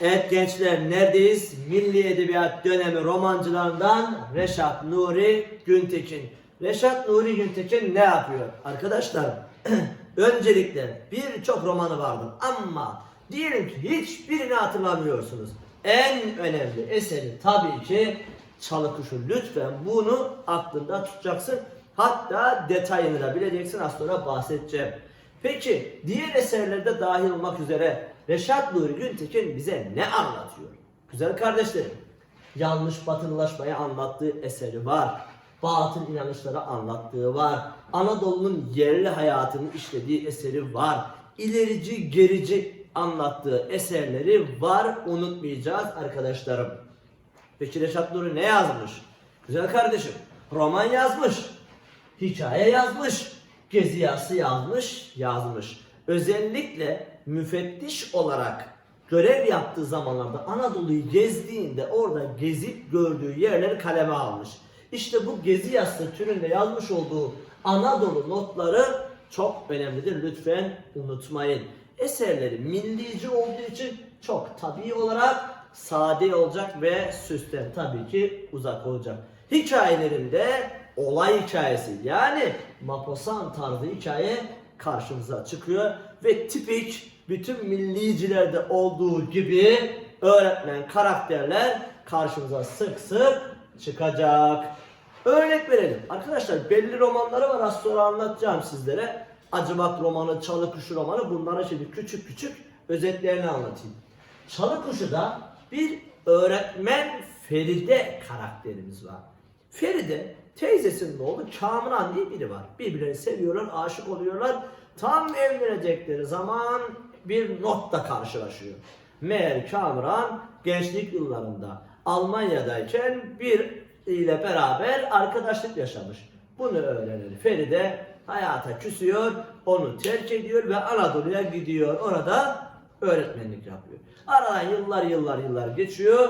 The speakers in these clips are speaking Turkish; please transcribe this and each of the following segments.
Evet gençler neredeyiz? Milli Edebiyat dönemi romancılarından Reşat Nuri Güntekin. Reşat Nuri Güntekin ne yapıyor? Arkadaşlar öncelikle birçok romanı vardır ama diyelim ki hiçbirini hatırlamıyorsunuz. En önemli eseri tabii ki Çalıkuşu. Lütfen bunu aklında tutacaksın. Hatta detayını da bileceksin. Az sonra bahsedeceğim. Peki diğer eserlerde dahil olmak üzere Reşat Nuri Güntekin bize ne anlatıyor? Güzel kardeşlerim, yanlış batılılaşmayı anlattığı eseri var. Batıl inanışları anlattığı var. Anadolu'nun yerli hayatını işlediği eseri var. İlerici gerici anlattığı eserleri var. Unutmayacağız arkadaşlarım. Peki Reşat Nuri ne yazmış? Güzel kardeşim, roman yazmış. Hikaye yazmış. Gezi yazısı yazmış, yazmış. Özellikle müfettiş olarak görev yaptığı zamanlarda Anadolu'yu gezdiğinde orada gezip gördüğü yerleri kaleme almış. İşte bu gezi yazısı türünde yazmış olduğu Anadolu notları çok önemlidir. Lütfen unutmayın. Eserleri millici olduğu için çok tabii olarak sade olacak ve süsten tabii ki uzak olacak. Hikayelerinde olay hikayesi yani Maposan tarzı hikaye karşımıza çıkıyor ve tipik bütün millicilerde olduğu gibi öğretmen karakterler karşımıza sık sık çıkacak. Örnek verelim. Arkadaşlar belli romanları var az sonra anlatacağım sizlere. Acımak romanı, Çalı Kuşu romanı bunlara şimdi küçük küçük özetlerini anlatayım. Çalı Kuşu'da bir öğretmen Feride karakterimiz var. Feride teyzesinin oğlu Kamran diye biri var. Birbirlerini seviyorlar, aşık oluyorlar. Tam evlenecekleri zaman bir notla karşılaşıyor. Meğer Kamran gençlik yıllarında Almanya'dayken bir ile beraber arkadaşlık yaşamış. Bunu öğrenen Feride hayata küsüyor, onu terk ediyor ve Anadolu'ya gidiyor. Orada öğretmenlik yapıyor. Aradan yıllar yıllar yıllar geçiyor.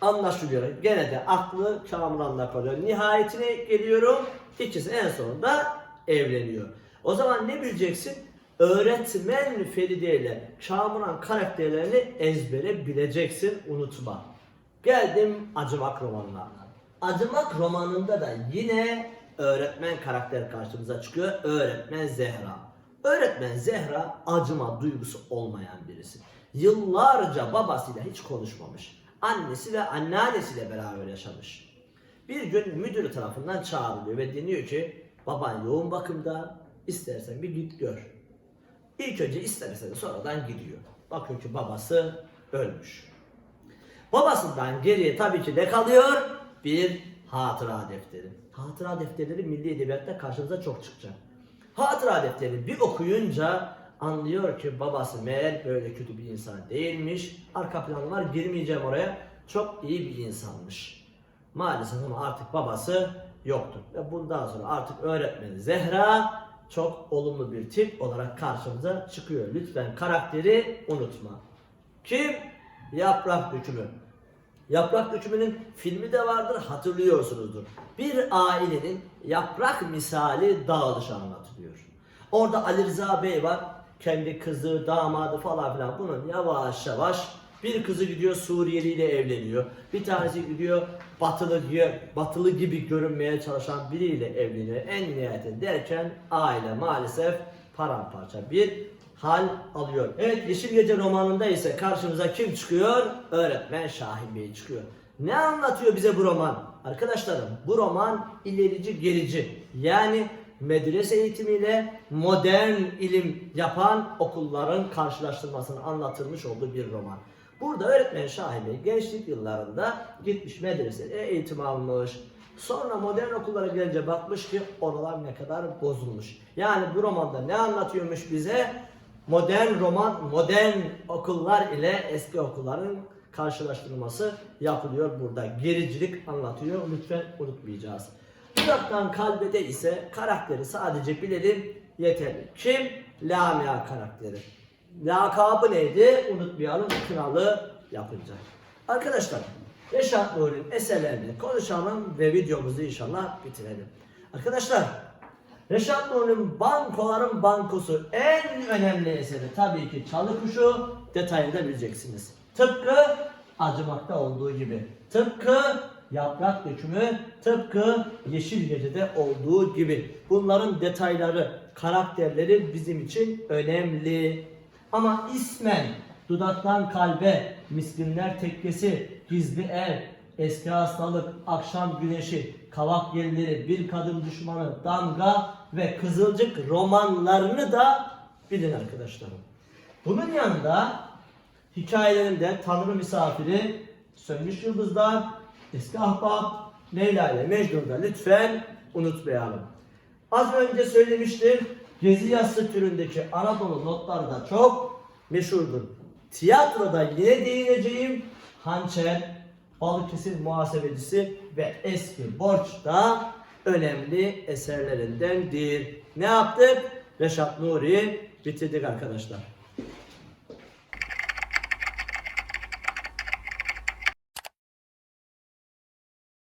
Anlaşılıyor. Gene de aklı Kamran'la kalıyor. Nihayetine geliyorum. İkisi en sonunda evleniyor. O zaman ne bileceksin? Öğretmen Feride ile Kamran karakterlerini ezbere bileceksin. Unutma. Geldim Acımak romanına. Acımak romanında da yine öğretmen karakter karşımıza çıkıyor. Öğretmen Zehra. Öğretmen Zehra acıma duygusu olmayan birisi. Yıllarca babasıyla hiç konuşmamış. Annesi ve anneannesiyle beraber yaşamış. Bir gün müdürü tarafından çağrılıyor ve deniyor ki baban yoğun bakımda istersen bir git gör. İlk önce istemese de sonradan gidiyor. Bakıyor ki babası ölmüş. Babasından geriye tabii ki ne kalıyor? Bir hatıra defteri. Hatıra defterleri milli edebiyatta karşımıza çok çıkacak. Hatıra defterini bir okuyunca anlıyor ki babası meğer böyle kötü bir insan değilmiş. Arka planı var girmeyeceğim oraya. Çok iyi bir insanmış. Maalesef ama artık babası yoktur. Ve bundan sonra artık öğretmeni Zehra çok olumlu bir tip olarak karşımıza çıkıyor. Lütfen karakteri unutma. Kim? Yaprak dökümü. Yaprak dökümünün filmi de vardır hatırlıyorsunuzdur. Bir ailenin yaprak misali dağılışı anlatılıyor. Orada Ali Rıza Bey var. Kendi kızı, damadı falan filan bunun yavaş yavaş bir kızı gidiyor Suriyeli ile evleniyor. Bir tanesi gidiyor batılı batılı gibi görünmeye çalışan biriyle evleniyor. En nihayetinde derken aile maalesef paramparça bir hal alıyor. Evet Yeşil Gece romanında ise karşımıza kim çıkıyor? Öğretmen Şahin Bey çıkıyor. Ne anlatıyor bize bu roman? Arkadaşlarım bu roman ilerici gerici. Yani medrese eğitimiyle modern ilim yapan okulların karşılaştırmasını anlatılmış olduğu bir roman. Burada öğretmen Şahin gençlik yıllarında gitmiş medresede eğitim almış. Sonra modern okullara gelince bakmış ki oralar ne kadar bozulmuş. Yani bu romanda ne anlatıyormuş bize? Modern roman, modern okullar ile eski okulların karşılaştırılması yapılıyor burada. Gericilik anlatıyor. Lütfen unutmayacağız. Uzaktan kalbede ise karakteri sadece bilelim yeterli. Kim? Lamia karakteri. Lakabı neydi? Unutmayalım. Kralı yapınca. Arkadaşlar Reşat Nuri'nin eserlerini konuşalım ve videomuzu inşallah bitirelim. Arkadaşlar Reşat Nuri'nin Bankoların Bankosu en önemli eseri tabii ki Çalı Kuşu detayını bileceksiniz. Tıpkı acımakta olduğu gibi. Tıpkı yaprak dökümü, tıpkı yeşil gecede olduğu gibi. Bunların detayları, karakterleri bizim için önemli. Ama ismen dudaktan kalbe, miskinler tekkesi, gizli ev, eski hastalık, akşam güneşi, kavak yerleri, bir kadın düşmanı, damga ve kızılcık romanlarını da bilin arkadaşlarım. Bunun yanında hikayelerinde Tanrı misafiri, Sönmüş Yıldızlar, Eski Ahbap, Leyla ile Mecnun'da lütfen unutmayalım. Az önce söylemiştim, Gezi Yassı türündeki Anadolu notları da çok meşhurdur. Tiyatroda yine değineceğim Hançer, Balıkesir Muhasebecisi ve Eski Borç da önemli eserlerindendir. Ne yaptık? Reşat Nuri bitirdik arkadaşlar.